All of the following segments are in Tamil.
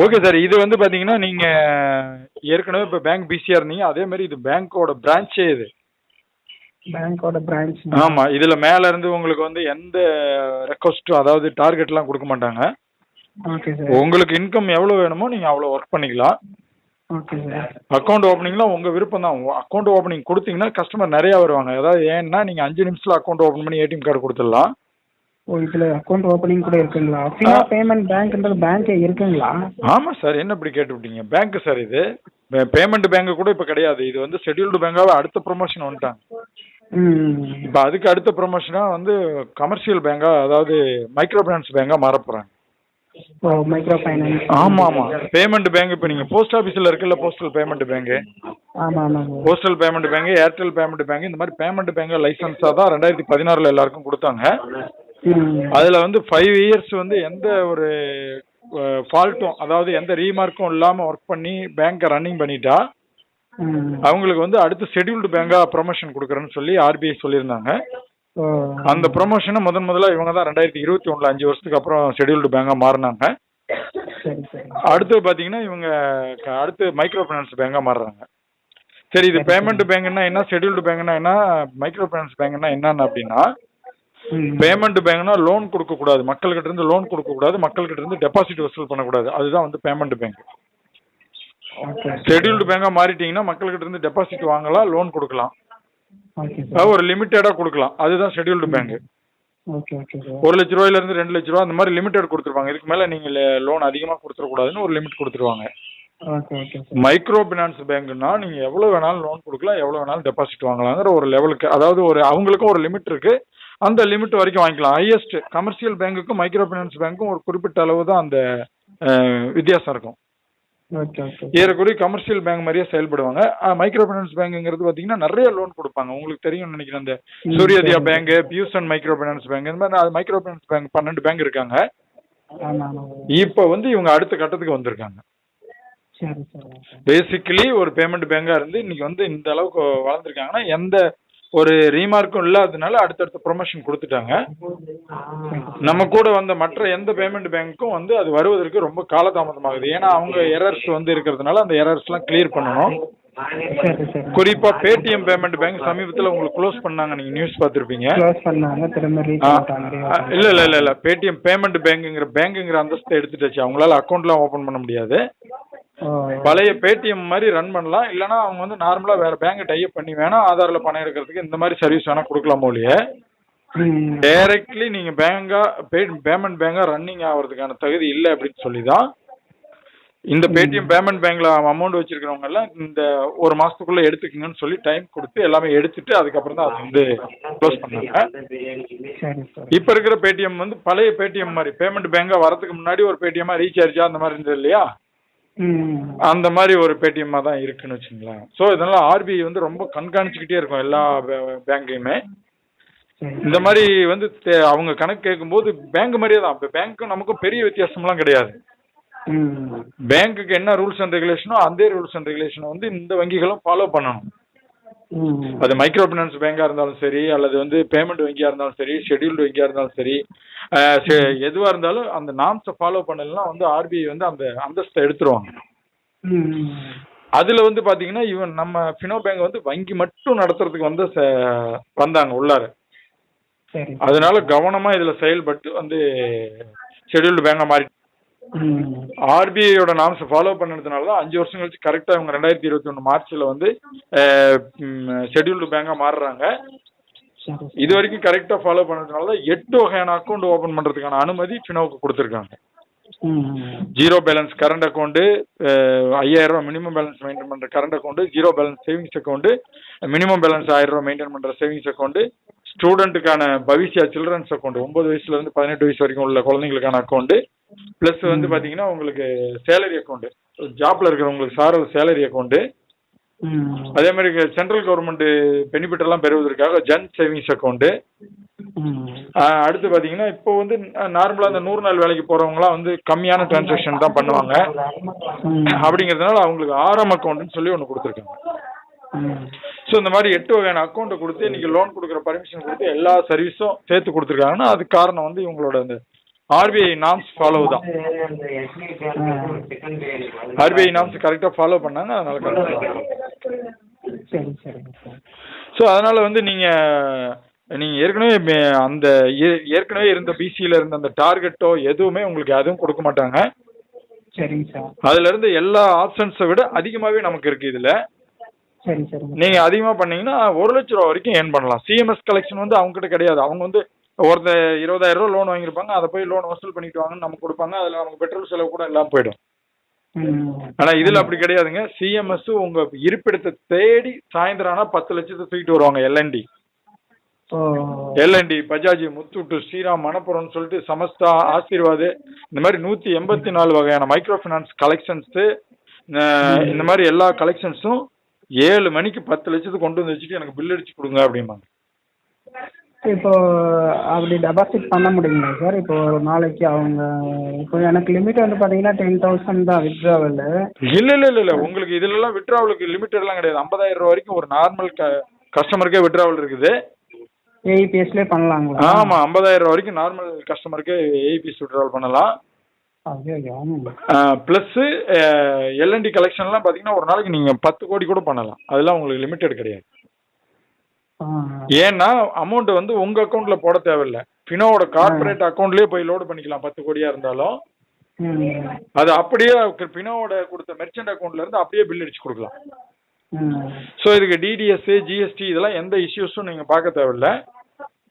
ஓகே சார் இது வந்து பாத்தீங்கன்னா நீங்க ஏற்கனவே இப்போ பேங்க் பிஸியா இருந்தீங்க. அதே மாதிரி இது பேங்க்கோட பிரான்ச்சே இது. பேங்க்கோட பிரான்ச் ஆமா. இதுல மேல இருந்து உங்களுக்கு வந்து எந்த ரெக்வஸ்ட்டும் அதாவது டார்கெட்லாம் கொடுக்க மாட்டாங்க. ஓகே சார் உங்களுக்கு இன்கம் எவ்வளவு வேணுமோ நீங்க அவ்வளவு ஒர்க் பண்ணிக்கலாம். ஓகே சார் அக்கௌண்ட் ஓப்பனிங்லாம் உங்க விருப்பம் தான். அக்கௌண்ட் ஓப்பனிங் கொடுத்தீங்கன்னா கஸ்டமர் நிறைய வருவாங்க. அதாவது ஏன்னா நீங்க அஞ்சு நிமிஷத்துல அக்கௌண்ட் ஓப்பன் பண்ணி ஏடிஎம் கார்டு கொடுத்துடலாம். ஓ இதில் அக்கௌண்ட் ஓப்பனிங் கூட இருக்குங்களா? ஃபினோ பேமெண்ட் பேங்க்ன்றது பேங்க்கே இருக்குங்களா? ஆமா சார் என்ன இப்படி கேட்டுவிட்டீங்க? பேங்க் சார் இது. பேமெண்ட் பேங்க் கூட இப்ப கிடையாது. இது வந்து ஷெட்யூல்டு பேங்காவே அடுத்த ப்ரொமோஷன் வந்துட்டாங்க. இப்ப அதுக்கு அடுத்த ப்ரொமோஷனா வந்து கமர்ஷியல் பேங்கா அதாவது மைக்ரோ ஃபைனான்ஸ் பேங்கா மாற போறாங்க. மைக்ரோ ஃபைனான்ஸ் ஆமா ஆமா. பேமெண்ட் பேங்க் இப்ப நீங்க போஸ்ட் ஆபீஸ்ல இருக்குல்ல போஸ்டல் பேமெண்ட் பேங்க் ஆமாம் ஆமாங்க postal payment bank Airtel payment bank இந்த மாதிரி பேமெண்ட் பேங்க் லைசன்ஸா தான் ரெண்டாயிரத்தி பதினாறுல எல்லாருக்கும் கொடுத்தாங்க. அதுல வந்து ஃபைவ் இயர்ஸ் வந்து எந்த ஒரு ஃபால்ட்டும் அதாவது எந்த ரீமார்க்கும் இல்லாம ஒர்க் பண்ணி பேங்கை ரன்னிங் பண்ணிட்டா அவங்களுக்கு வந்து அடுத்து ஷெட்யூல்டு பேங்கா ப்ரொமோஷன் கொடுக்குறேன்னு சொல்லி ஆர்பிஐ சொல்லியிருந்தாங்க. அந்த ப்ரொமோஷனை முதன் முதல்ல இவங்க தான் ரெண்டாயிரத்தி இருபத்தி ஒண்ணுல அஞ்சு வருஷத்துக்கு அப்புறம் ஷெட்யூல்டு பேங்கா மாறினாங்க. அடுத்து பாத்தீங்கன்னா இவங்க அடுத்து மைக்ரோ ஃபைனான்ஸ் பேங்கா மாறுறாங்க. சரி இது பேமெண்ட் பேங்க்னா என்ன ஷெட்யூல்டு பேங்க்னா என்ன மைக்ரோ ஃபைனான்ஸ் பேங்க்னா என்னன்னு அப்படின்னா பேமெண்ட் பேங்க்னா லோன் கொடுக்க கூடாது மக்கள்கிட்ட இருந்து லோன் கொடுக்க கூடாது மக்கள்கிட்ட இருந்து டெபாசிட் வசூல் பண்ணக்கூடாது. அதுதான் வந்து பேமெண்ட் பேங்க் ஷெட்யூல்டு பேங்கா மாறிட்டீங்கன்னா மக்கள்கிட்ட இருந்து டெபாசிட் வாங்கலாம் லோன் கொடுக்கலாம். ஒரு லிமிட்டடா கொடுக்கலாம். அதுதான் ஷெட்யூல்டு பேங்க் ஒரு லட்ச ரூபாயில இருந்து ரெண்டு லட்ச ரூபா அந்த மாதிரி லிமிடெட் கொடுத்துருவாங்க. இதுக்கு மேல நீங்க லோன் அதிகமா கொடுத்துடக்கூடாதுன்னு ஒரு லிமிட் கொடுத்துருவாங்க. மைக்ரோ பினான்ஸ் பேங்க்னா நீங்க எவ்வளவு வேணாலும் லோன் கொடுக்கலாம் எவ்வளவு வேணாலும் டெபாசிட் வாங்கலாங்கிற ஒரு லெவலுக்கு அதாவது ஒரு அவங்களுக்கும் ஒரு லிமிட் இருக்கு. அந்த லிமிட் வரைக்கும் வாங்கிக்கலாம். ஹையஸ்ட் கமர்ஷியல் பேங்க்குக்கும் மைக்ரோ பினான்ஸ் பேங்க்கும் ஒரு குறிப்பிட்ட அளவு தான் அந்த வித்தியாசம் இருக்கும். ஏறக்குறைய கமர்ஷியல் பேங்க் மாதிரியே செயல்படுவாங்க. மைக்ரோ ஃபைனான்ஸ் பேங்க்ங்கிறது பாத்தீங்கன்னா நிறைய லோன் கொடுப்பாங்க. உங்களுக்கு தெரியும்னு நினைக்கிறேன் இந்த ம், சூரியதியா சரி. Bank fusion micro finance bank இந்த மாதிரி மைக்ரோ ஃபைனான்ஸ் பேங்க் பன்னெண்டு பேங்க் இருக்காங்க. இப்போ வந்து இவங்க அடுத்த கட்டத்துக்கு வந்திருக்காங்க. பேசிக்கலி ஒரு பேமெண்ட் பேங்கா இருந்து இன்னைக்கு வந்து இந்த அளவுக்கு வளர்ந்துருக்காங்கன்னா எந்த ஒரு ரீமார்க்கும் இல்லாததுனால அடுத்தடுத்த ப்ரொமோஷன் கொடுத்துட்டாங்க. நம்ம கூட வந்த மற்ற எந்த பேமெண்ட் பேங்க்கும் வந்து அது வருவதற்கு ரொம்ப காலதாமதமாகுது. ஏன்னா அவங்க எரர்ஸ் வந்து இருக்கிறதுனால அந்த எரர்ஸ்லாம் கிளியர் பண்ணணும். குறிப்பா பேடிஎம் பேமெண்ட் பேங்க் சமீபத்துல உங்களுக்கு க்ளோஸ் பண்ணாங்க. நீங்க நியூஸ் பார்த்திருப்பீங்க. இல்ல இல்ல இல்ல இல்ல. பேடிஎம் பேமெண்ட் பேங்க்ங்கிற பேங்க்ங்கிற அந்தஸ்தை எடுத்துட்டாச்சு. அவங்களால அக்கௌண்ட்லாம் ஓபன் பண்ண முடியாது. பழைய பேடிஎம் மாதிரி ரன் பண்ணலாம். இல்லைன்னா அவங்க வந்து நார்மலா வேற பேங்க் டைப் பண்ணி வேணா ஆதார்ல பணம் எடுக்கிறதுக்கு இந்த மாதிரி சர்வீஸ் வேணா கொடுக்கலாம் ம். டைரக்ட்லி நீங்க பேங்கா பேமெண்ட் பேங்கா ரன்னிங் ஆகிறதுக்கான தகுதி இல்லை அப்படின்னு சொல்லி தான் இந்த பேடிஎம் பேமெண்ட் பேங்க்ல அமௌண்ட் வச்சிருக்கிறவங்க எல்லாம் இந்த ஒரு மாசத்துக்குள்ள எடுத்துக்கங்கன்னு சொல்லி டைம் கொடுத்து எல்லாமே எடுத்துட்டு அதுக்கப்புறம் தான் அது வந்து க்ளோஸ் பண்ணாங்க இப்ப இருக்கிற பேடிஎம் வந்து பழைய பேடிஎம் மாதிரி பேமெண்ட் பேங்கா வரதுக்கு முன்னாடி ஒரு பேடிஎம்மா ரீசார்ஜா அந்த மாதிரி இருந்தது இல்லையா? அந்த மாதிரி ஒரு பேடிஎம்மா தான் இருக்குன்னு வச்சுங்களேன். ஸோ இதனால ஆர்பிஐ வந்து ரொம்ப கண்காணிச்சுக்கிட்டே இருக்கும் எல்லா பேங்கையுமே இந்த மாதிரி வந்து அவங்க கணக்கு கேட்கும்போது பேங்க் மாதிரியே தான். இப்போ பேங்க்கும் நமக்கும் பெரிய வித்தியாசம்லாம் கிடையாது. பேங்க்குக்கு என்ன ரூல்ஸ் அண்ட் ரெகுலேஷனோ அதே ரூல்ஸ் அண்ட் ரெகுலேஷனை வந்து இந்த வங்கிகளும் ஃபாலோ பண்ணணும். அது மைக்ரோ ஃபைனான்ஸ் பேங்காக இருந்தாலும் சரி அல்லது வந்து பேமெண்ட் வங்கியாக இருந்தாலும் சரி ஷெட்யூல்டு வங்கியாக இருந்தாலும் சரி எதுவாக இருந்தாலும் அந்த நாம்ஸை ஃபாலோ பண்ணலைன்னா வந்து ஆர்பிஐ வந்து அந்த அந்தஸ்தை எடுத்துருவாங்க. அதுல வந்து பாத்தீங்கன்னா இவன் நம்ம ஃபினோ பேங்க் வந்து வங்கி மட்டும் நடத்துறதுக்கு வந்து வந்தாங்க உள்ளார. அதனால கவனமா இதுல செயல்பட்டு வந்து ஷெட்யூல்டு பேங்கா மாறி ஆர்பிஐயோட நாம்ஸ் ஃபாலோ பண்ணதுனால தான் அஞ்சு வருஷம் கழிச்சு கரெக்டா இவங்க ரெண்டாயிரத்தி இருபத்தி ஒன்று மார்ச்ல வந்து ஷெட்யூல்டு பேங்கா மாறுறாங்க. இது வரைக்கும் கரெக்டா ஃபாலோ பண்ணதுனால தான் எட்டு வகையான அக்கௌண்ட் ஓபன் பண்றதுக்கான அனுமதி ஃபினோவுக்கு கொடுத்துருக்காங்க. ஜீரோ பேலன்ஸ் கரண்ட் அக்கௌண்ட்டு ஐயாயிரம் ரூபாய் மினிமம் பேலன்ஸ் மெயின்டைன் பண்ணுற current account zero balance savings account minimum balance ஆயிரம் ரூபாய் மெயின்டைன் பண்ணுற சேவிங்ஸ் அக்கௌண்ட்டு ஸ்டூடெண்ட்டுக்கான பவிஷ்யா சில்ட்ரன்ஸ் அக்கௌண்ட் ஒன்பது வயசுல இருந்து பதினெட்டு வயசு வரைக்கும் உள்ள குழந்தைங்களுக்கான அக்கௌண்ட்டு ப்ளஸ் வந்து பார்த்தீங்கன்னா உங்களுக்கு சேலரி அக்கௌண்ட் ஜாப்ல இருக்கிறவங்களுக்கு சாரல் சேலரி அக்கௌண்ட்டு ம். அதே மாதிரி சென்ட்ரல் கவர்மெண்ட் பெனிஃபிட் எல்லாம் பெறுவதற்காக ஜன் சேவிங்ஸ் அக்கௌண்ட்டு ம். அடுத்து பார்த்தீங்கன்னா இப்போ வந்து நார்மலாக அந்த நூறு நாள் வேலைக்கு போகிறவங்களாம் வந்து கம்மியான டிரான்சாக்ஷன் தான் பண்ணுவாங்க. அப்படிங்கிறதுனால அவங்களுக்கு ஆரம் அக்கௌண்ட்னு சொல்லி ஒன்று கொடுத்துருக்காங்க. ஸோ இந்த மாதிரி எட்டு வகையான அக்கௌண்ட்டை கொடுத்து இன்னைக்கு லோன் கொடுக்குற பர்மிஷன் கொடுத்து எல்லா சர்வீஸும் சேர்த்து கொடுத்துருக்காங்கன்னா அதுக்கு காரணம் வந்து இவங்களோட அந்த ஆர்பிஐ நாம்ஸ் ஃபாலோ தான். ஆர்பிஐ நாம்ஸ் கரெக்டாக ஃபாலோ பண்ணாங்க அதனால சரி சரிங்க சார். ஸோ அதனால வந்து நீங்க நீங்க ஏற்கனவே அந்த ஏற்கனவே இருந்த பிசியில இருந்த அந்த டார்கெட்டோ எதுவுமே உங்களுக்கு எதுவும் கொடுக்க மாட்டாங்க. சரிங்க சார். அதுல இருந்து எல்லா ஆப்ஷன்ஸை விட அதிகமாவே நமக்கு இருக்கு இதுல. சரி சரிங்க நீங்க அதிகமா பண்ணீங்கன்னா ஒரு லட்ச ரூபா வரைக்கும் ஏர்ன் பண்ணலாம். சிஎம்எஸ் கலெக்ஷன் வந்து அவங்க கிட்ட கிடையாது. அவங்க வந்து ஒருத்த இருபதாயிரம் ரூபா லோன் வாங்கியிருப்பாங்க அதை போய் லோன் வசூல் பண்ணிட்டு வாங்கன்னு நமக்கு கொடுப்பாங்க அதுல நமக்கு பெட்ரோல் செலவு கூட எல்லாம் போயிடும். ஆனா இதுல அப்படி கிடையாதுங்க. சிஎம்எஸ் உங்க இருப்பிடத்தை தேடி சாயந்தரம் ஆனா பத்து லட்சத்தை தூக்கிட்டு வருவாங்க எல்என்டி எல்என்டி பஜாஜ் முத்தூட்டு ஸ்ரீராம் மணப்புரம்னு சொல்லிட்டு சமஸ்தா ஆசீர்வாத் இந்த மாதிரி நூத்தி எண்பத்தி நாலு வகையான மைக்ரோ ஃபினான்ஸ் கலெக்ஷன்ஸ் இந்த மாதிரி எல்லா கலெக்ஷன்ஸும் ஏழு மணிக்கு பத்து லட்சத்துக்கு கொண்டு வந்து வச்சுட்டு எனக்கு பில் அடிச்சு கொடுங்க அப்படிம்பாங்க. இப்போ அப்படி டெபாசிட் பண்ண முடியுங்களா சார் இப்போ ஒரு நாளைக்கு அவங்க இப்போ எனக்கு லிமிட் வந்து பார்த்தீங்கன்னா டென் தௌசண்ட் தான் வித்ட்ராவல் இல்ல இல்ல இல்ல இல்ல. உங்களுக்கு இதுல எல்லாம் விட்ராவலுக்கு லிமிட் எல்லாம் கிடையாது. ஐம்பதாயிரம் ரூபா வரைக்கும் ஒரு நார்மல் கஸ்டமருக்கே விட்ராவல் இருக்குது. ஏஇபிஎஸ்லேயே பண்ணலாங்களா? ஆமா ஐம்பதாயிரம் ரூபா வரைக்கும் நார்மல் கஸ்டமருக்கு ஏபிஎஸ் விட்ராவல் பண்ணலாம். ப்ளஸ் எல்என்டி கலெக்ஷன்லாம் பார்த்தீங்கன்னா ஒரு நாளைக்கு நீங்கள் பத்து கோடி கூட பண்ணலாம். அதெல்லாம் உங்களுக்கு லிமிட்டட் கிடையாது. ஏன்னா அமௌண்ட் வந்து உங்கள் அக்கௌண்ட்டில் போட தேவையில்ல. ஃபினோவோட கார்ப்பரேட் அக்கௌண்ட்லேயே போய் லோடு பண்ணிக்கலாம் பத்து கோடியாக இருந்தாலும். அது அப்படியே ஃபினோவோட கொடுத்த மெர்ச்சன்ட் அக்கௌண்ட்ல இருந்து அப்படியே பில் அடிச்சு கொடுக்கலாம். ஸோ இதுக்கு டிடிஎஸ் ஜிஎஸ்டி இதெல்லாம் எந்த இஷ்யூஸும் நீங்கள் பார்க்க தேவையில்ல.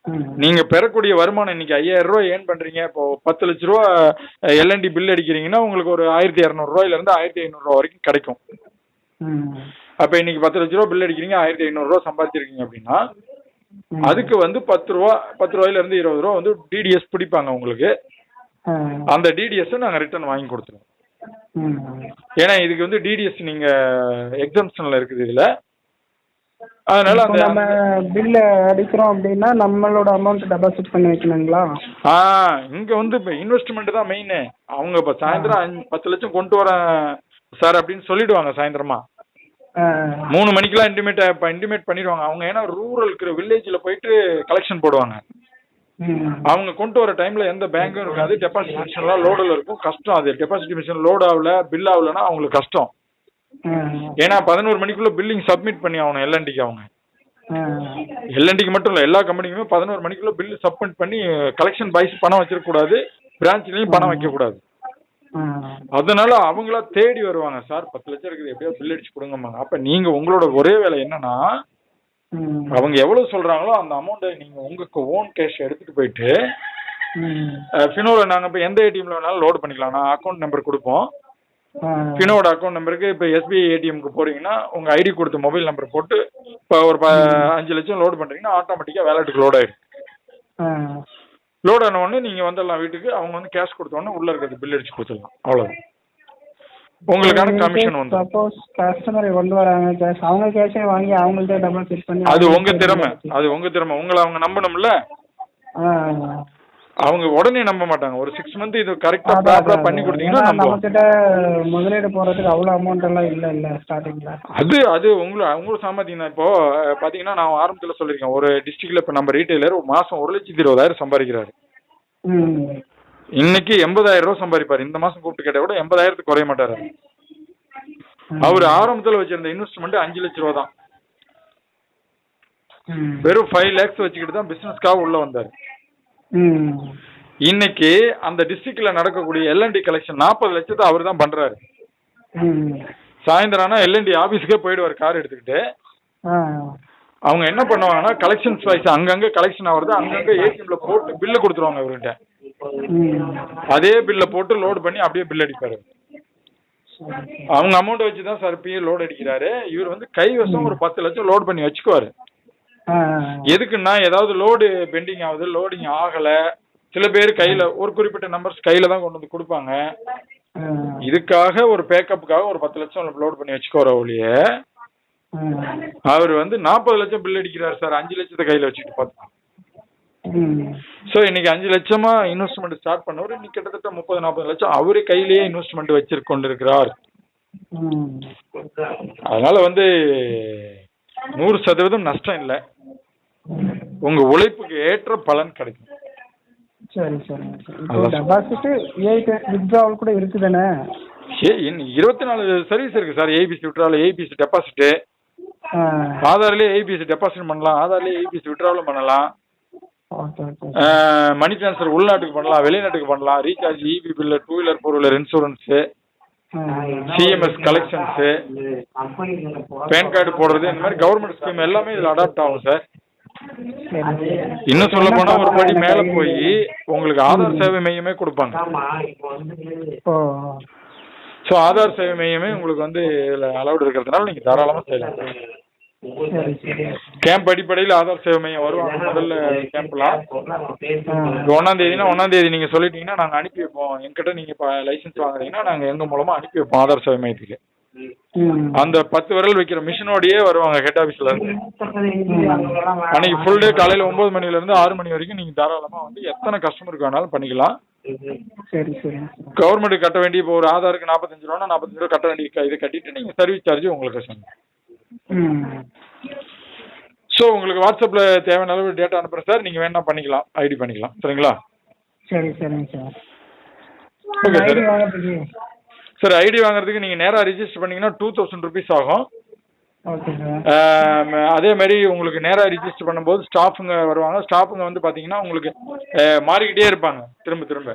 ம். நீங்கள் பெறக்கூடிய வருமானம் இன்னைக்கு ஐயாயிரம் ரூபா ஏர்ன் பண்ணுறீங்க இப்போ பத்து லட்ச ரூபா எல்என்டி பில் அடிக்கிறீங்கன்னா உங்களுக்கு ஒரு ஆயிரத்தி இரநூறுவாயிலேருந்து ஆயிரத்தி ஐநூறுரூவா வரைக்கும் கிடைக்கும். அப்ப இன்னைக்கு பத்து லட்ச ரூபா பில் அடிக்கிறீங்க ஆயிரத்தி ஐநூறுரூவா சம்பாதிச்சிருக்கீங்க அப்படின்னா. அதுக்கு வந்து பத்து ரூபா பத்து ரூபாயில இருந்து இருபது ரூபா வந்து டிடிஎஸ் பிடிப்பாங்க உங்களுக்கு. அந்த டிடிஎஸ் நாங்க ரிட்டர்ன் வாங்கி கொடுத்துருவோம். ஏன்னா இதுக்கு வந்து டிடிஎஸ் நீங்க எக்ஸாம்ஷன்ல இருக்குது இதுல. அதனால இப்போ நம்ம அந்த பில்லை அடிக்கிறோம் அப்படின்னா நம்மளோட அமௌண்ட் டெபாசிட் பண்ணி வைக்கணுங்களா? ஆ இங்க வந்து இப்போ இன்வெஸ்ட்மெண்ட் தான் மெயின் அவங்க இப்போ சாயந்தரம் பத்து லட்சம் கொண்டு வரேன் சார் அப்படின்னு சொல்லிடுவாங்க சாயந்தரமா. மூணு மணிக்கெல்லாம் இன்டிமேட் இன்டிமேட் பண்ணிடுவாங்க. அவங்க ஏன்னா ரூரல் இருக்கிற வில்லேஜில் போயிட்டு கலெக்ஷன் போடுவாங்க. அவங்க கொண்டு வர டைம்ல எந்த பேங்க்கும் இருக்காது. டெபாசிட் மிஷின்லாம் லோடில் இருக்கும். கஷ்டம் அது. டெபாசிட் மிஷின் லோட் ஆகல பில் ஆகலன்னா அவங்களுக்கு கஷ்டம். ஏன்னா பதினோரு மணிக்குள்ள பில்லிங் சப்மிட் பண்ணி ஆகணும் எல்என்டிக்கு அவங்க. எல்என்டிக்கு மட்டும் இல்லை எல்லா கம்பெனிக்குமே பதினோரு மணிக்குள்ள பில் சப்மிட் பண்ணி கலெக்ஷன் பாய்ஸ் பணம் வச்சிருக்கக்கூடாது பிரான்ச்லேயும் பணம் வைக்கக்கூடாது. அதனால அவங்களா தேடி வருவாங்க. சார் பத்து லட்சம் இருக்குது. எப்படியோ பில் அடிச்சு கொடுங்கம்மாங்க. அப்ப நீங்க உங்களோட ஒரே வேலை என்னன்னா அவங்க எவ்வளவு சொல்றாங்களோ அந்த அமௌண்ட்டை நீங்க உங்களுக்கு ஓன் கேஷ் எடுத்துட்டு போயிட்டு ஃபினோல நாங்க இப்போ எந்த ஏடிஎம்ல வேணாலும் லோட் பண்ணிக்கலாம். நான் அக்கௌண்ட் நம்பர் கொடுப்போம். ஃபினோட அக்கௌண்ட் நம்பருக்கு இப்போ எஸ்பிஐ ஏடிஎம்க்கு போறீங்கன்னா உங்க ஐடி கொடுத்த மொபைல் நம்பர் போட்டு இப்போ ஒரு அஞ்சு லட்சம் லோட் பண்றீங்கன்னா ஆட்டோமேட்டிக்கா வேலெட்டுக்கு லோட் ஆயிடும். லோட் ஆன உடனே நீங்க வந்துடலாம் வீட்டுக்கு. அவங்க வந்து கேஷ் கொடுத்த உடனே உள்ள இருக்கிறது பில் அடிச்சு கொடுத்துடலாம். அவ்வளவுதான். உங்களுக்கான கமிஷன் வந்து சப்போஸ் கஸ்டமர் கொண்டு வராங்க கேஷ் அவங்க கேஷே வாங்கி அவங்கள்ட்ட டெபாசிட் பண்ணி அது உங்க திறமை. அது உங்க திறமை. உங்களை அவங்க நம்பணும்ல? அவங்க உடனே நம்ப மாட்டாங்க. ஒரு சிக்ஸ் மந்த் இது கரெக்டா ப்ராப்பரா பண்ணி. கொடுத்தீங்கன்னா நம்புவோம் நம்மக்கிட்ட முதலீடு போடுறதுக்கு அவ்வளோ அமௌண்ட் எல்லாம் இல்லை இல்லை ஸ்டார்டிங்கில் அது அது உங்களை உங்களுக்கு சாமர்த்தியம் இப்போ பாத்தீங்கன்னா நான் ஆரம்பத்துல சொல்லியிருக்கேன். ஒரு டிஸ்ட்ரிக்ட்ல இப்போ நம்ம ரீட்டைலர் மாசம் ஒரு லட்சத்தி இருபதாயிரம் சம்பாதிக்கிறாரு. இன்னைக்கு எண்பதாயிரம் ரூபாய் சம்பாதிப்பாரு. இந்த மாசம் கூப்பிட்டு கேட்டா கூட எண்பதாயிரத்துக்கு குறைய மாட்டாரு அவர். ஆரம்பத்துல வச்சிருந்த இன்வெஸ்ட்மெண்ட் அஞ்சு லட்ச ரூபா தான் வெறும் ஃபைவ் லேக்ஸ் வச்சுக்கிட்டு தான் பிசினஸ்க்காக உள்ள வந்தாரு. இன்னைக்கு அந்த டிஸ்ட்ரிக்ட்ல நடக்கக்கூடிய எல்என்டி கலெக்ஷன் நாற்பது லட்சத்தை அவர் தான் பண்றாரு. சாயந்தரம் ஆனா எல்என்டி ஆபீஸ்க்கே போயிடுவார் கார் எடுத்துக்கிட்டு. அவங்க என்ன பண்ணுவாங்கன்னா கலெக்ஷன்ஸ் வைஸ் அங்கங்க கலெக்ஷன் ஆகுறது அங்கங்க ஏடிஎம்ல போட்டு பில்லு கொடுத்துருவாங்க இவர்கிட்ட. அதே பில்ல போட்டு லோட் பண்ணி அப்படியே பில் அடிப்பாரு. அவங்க அமௌண்ட் வச்சு தான் சார் பிஏ லோட் அடிக்கிறாரு. இவர் வந்து கைவசம் ஒரு பத்து லட்சம் லோட் பண்ணி வச்சுக்குவாரு. எதுக்குன்னா ஏதாவது லோடு பெண்டிங் ஆகுது லோடிங் ஆகல. சில பேர் கையில ஒரு குறிப்பிட்ட நம்பர்ஸ் கையில தான் கொண்டு வந்து கொடுப்பாங்க. இதுக்காக ஒரு பேக்கப்புக்காக ஒரு பத்து லட்சம் லோட் பண்ணி வச்சுக்கோற ஒழிய அவர் வந்து நாற்பது லட்சம் பில் அடிக்கிறார் சார். அஞ்சு லட்சத்தை கையில வச்சுட்டு பார்த்தா ம். ஸோ இன்னைக்கு அஞ்சு லட்சமா இன்வெஸ்ட்மெண்ட் ஸ்டார்ட் பண்ணவர் இன்னைக்கு கிட்டத்தட்ட முப்பது நாற்பது லட்சம் அவரே கையிலேயே இன்வெஸ்ட்மெண்ட் வச்சிருக்க கொண்டிருக்கிறார். ம். அதனால வந்து நூறு சதவீதம் நஷ்டம் இல்லை. உங்க உழைப்புக்கு ஏற்ற பலன் கிடைக்கும். சரி சார் இப்போ அதான் சார். டெபாசிட்டு ஏஐபி வித்ட்ராவல் கூட இருக்குதானே ஏ இன்னும் இருபத்தி நாலு சர்வீஸ் இருக்குது sir. ABC withdrawal ABC deposit ஆ. ஆதார்லேயே ஏபிசி டெபாசிட் பண்ணலாம். ஆதார்லேயே ஏபிசி விட்ராவலும் பண்ணலாம். மணி ட்ரான்ஸ்ஃபர் உள்நாட்டுக்கு பண்ணலாம் வெளிநாட்டுக்கு பண்ணலாம். Recharge EB bill two wheeler four wheeler insurance CMS collections PAN card போடுறது இந்த மாதிரி கவர்மெண்ட் ஸ்கீம் எல்லாமே இதில் அடாப்ட் ஆகும் சார் இன்னும் சொல்ல போனா ஒரு படி மேலே போய் உங்களுக்கு ஆதார் சேவை மையமே கொடுப்பாங்க. ஸோ ஆதார் சேவை மையமே உங்களுக்கு வந்து இதில் அலௌட் இருக்கிறதுனால நீங்கள் தாராளமாக செய்யலாம். கேம்ப் அடிப்படையில் ஆதார் சேவை மையம் வருவாங்க. முதல்ல கேம்ப்லாம் ஒன்றாம் தேதினா ஒன்றாம் தேதி நீங்கள் சொல்லிட்டீங்கன்னா நாங்கள் அனுப்பி வைப்போம். எங்கிட்ட நீங்கள் இப்போ லைசன்ஸ் வாங்குறீங்கன்னா நாங்கள் எங்கள் மூலமாக அனுப்பி வைப்போம் ஆதார் சேவை மையத்துக்கு. அந்த பத்து விரல் வைக்கிற மிஷினோடயே வருவாங்க ஹெட் ஆஃபீஸ்ல இருந்து. அன்னைக்கு ஃபுல் டே காலையில் ஒம்பது மணிலேருந்து ஆறு மணி வரைக்கும் நீங்கள் தாராளமாக வந்து எத்தனை கஸ்டமருக்கு வேணாலும் பண்ணிக்கலாம். சரி சரிங்க சார். கவர்மெண்ட் கட்ட வேண்டிய இப்போ ஒரு ஆதாருக்கு நாற்பத்தஞ்சு ரூபா நாற்பத்தஞ்சு ரூபா கட்ட வேண்டிய இதை கட்டிட்டு நீங்கள் சர்வீஸ் சார்ஜ் உங்களுக்கு ம் ஸோ உங்களுக்கு வாட்ஸ்அப்பில் தேவையான அளவு டேட்டா அனுப்புகிறேன் சார் நீங்கள் வேணா பண்ணிக்கலாம். ஐடி பண்ணிக்கலாம். சரிங்களா? சரி சரிங்க சார் ஓகே சார் ஐடி வாங்குறதுக்கு சார் ஐடி வாங்குறதுக்கு நீங்கள் நேராக ரிஜிஸ்டர் பண்ணீங்கன்னா டூ தௌசண்ட் ருபீஸ் ஆகும். அதே மாதிரி உங்களுக்கு நேராக ரிஜிஸ்டர் பண்ணும்போது ஸ்டாஃபுங்க வருவாங்க. ஸ்டாஃபுங்க வந்து பார்த்தீங்கன்னா உங்களுக்கு மாறிக்கிட்டே இருப்பாங்க. திரும்ப திரும்ப.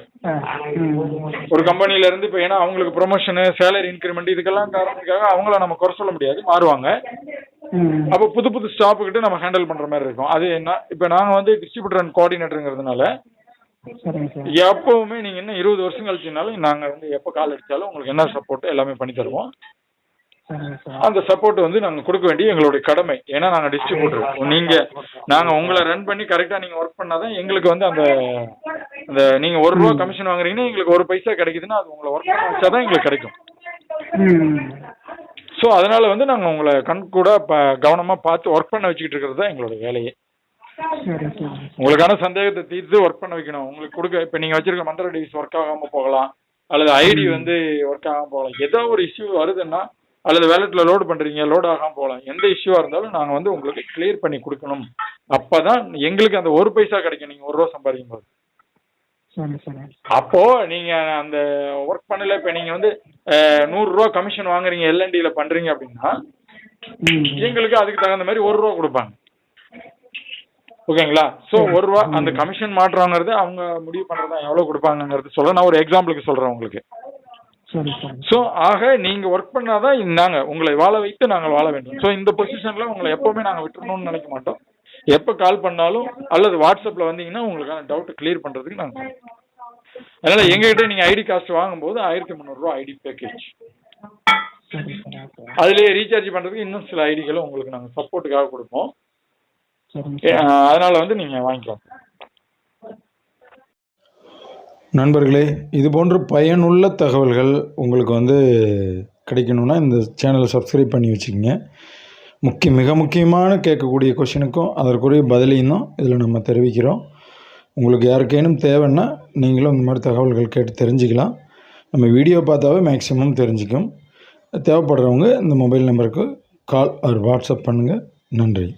ஒரு கம்பெனில இருந்து இப்போ ஏன்னா அவங்களுக்கு ப்ரொமோஷனு சேலரி இன்க்ரிமெண்ட் இதுக்கெல்லாம் காரணத்துக்காக அவங்கள நம்ம குறை சொல்ல முடியாது. மாறுவாங்க. அப்போ புது புது ஸ்டாஃப் கிட்ட நம்ம ஹேண்டில் பண்ணுற மாதிரி இருக்கும். அது என்ன இப்போ நாங்கள் வந்து டிஸ்ட்ரிபியூட்டர் அண்ட் கோஆர்டினேட்டருங்கிறதுனால எப்பவுமே நீங்கள் இன்னும் இருபது வருஷம் கழிச்சுனாலும் நாங்கள் வந்து எப்போ கால் அடித்தாலும் உங்களுக்கு என்ன சப்போர்ட் எல்லாமே பண்ணி தருவோம். அந்த சப்போர்ட் வந்து நாங்கள் கொடுக்க வேண்டிய எங்களுடைய கடமை. ஏன்னா நாங்கள் டிஸ்ட்ரிபியூட்டர் நீங்கள் நாங்கள் உங்களை ரன் பண்ணி கரெக்டாக நீங்கள் ஒர்க் பண்ணாதான் எங்களுக்கு வந்து அந்த அந்த நீங்கள் ஒரு ரூபா கமிஷன் வாங்குறீங்கன்னா எங்களுக்கு ஒரு பைசா கிடைக்குதுன்னா அது உங்களை ஒர்க் பண்ண வச்சா தான் எங்களுக்கு கிடைக்கும். ஸோ அதனால வந்து நாங்கள் உங்களை கண் கூட கவனமாக பார்த்து ஒர்க் பண்ண வச்சுக்கிட்டு இருக்கிறது தான் எங்களோட வேலையே. உங்களுக்கான சந்தேகத்தை தீர்த்து ஒர்க் பண்ண வைக்கணும். உங்களுக்கு கொடுக்க இப்போ நீங்கள் வச்சிருக்க மந்திர டிவிஸ் ஒர்க் ஆகாமல் போகலாம். அல்லது ஐடி வந்து ஒர்க் ஆகாமல் போகலாம். ஏதோ ஒரு இஷ்யூ வருதுன்னா அல்லது வேலெட்டில் லோடு பண்ணுறீங்க லோடு ஆகாமல் போகலாம். எந்த இஷ்யூவாக இருந்தாலும் நாங்கள் வந்து உங்களுக்கு கிளியர் பண்ணி கொடுக்கணும். அப்போ தான் எங்களுக்கு அந்த ஒரு பைசா கிடைக்கும். நீங்கள் ஒரு ரூபா சம்பாதிக்கும் போது. அப்போ நீங்க அந்த ஒர்க் பண்ணல இப்ப நீங்க வந்து நூறு ரூபா கமிஷன் வாங்குறீங்க எல்என்டில பண்றீங்க அப்படின்னா எங்களுக்கு அதுக்கு தகுந்த மாதிரி ஒரு ரூபா கொடுப்பாங்க. ஓகேங்களா? ஸோ ஒரு ரூபா அந்த கமிஷன் மாற்றுறவங்கிறது அவங்க முடிவு பண்றதா எவ்வளவு கொடுப்பாங்கங்கிறது சொல்றேன். நான் ஒரு எக்ஸாம்பிளுக்கு சொல்றேன் உங்களுக்கு. ஸோ ஆக நீங்க ஒர்க் பண்ணாதான் நாங்க உங்களை வாழ வைத்து நாங்கள் வாழ வேண்டும். ஸோ இந்த பொசிஷன்ல உங்களை எப்பவுமே நாங்க விட்டுறணும்னு நினைக்க மாட்டோம். எப்போ கால் பண்ணாலும் அல்லது வாட்ஸ்அப்ல வந்தீங்கன்னா உங்களுக்கான டவுட் கிளியர் பண்றதுக்கு நாங்க அதனால எங்ககிட்ட நீங்க ஐடி காஸ்ட் வாங்கும்போது ஆயிரத்தி முந்நூறுரூவா ஐடி பேக்கேஜ் அதுலயே ரீசார்ஜ் பண்றதுக்கு இன்னும் சில ஐடிகளும் உங்களுக்கு நாங்க சப்போர்ட்டுக்காக கொடுப்போம். அதனால வந்து நீங்க வாங்கிக்கலாம் நண்பர்களே இது போன்ற பயனுள்ள தகவல்கள் உங்களுக்கு வந்து கிடைக்கணும்னா இந்த சேனலை சப்ஸ்கிரைப் பண்ணி வச்சுக்கோங்க. முக்கிய மிக முக்கியமான கேட்கக்கூடிய கொஷினுக்கும் அதற்குரிய பதிலையும் தான் இதில் நம்ம தெரிவிக்கிறோம். உங்களுக்கு யாருக்கேனும் தேவைன்னா நீங்களும் இந்த மாதிரி தகவல்கள் கேட்டு தெரிஞ்சுக்கலாம். நம்ம வீடியோ பார்த்தாவே மேக்ஸிமம் தெரிஞ்சுக்கும். தேவைப்படுறவங்க இந்த மொபைல் நம்பருக்கு கால் ஆர் வாட்ஸ்அப் பண்ணுங்கள் நன்றி.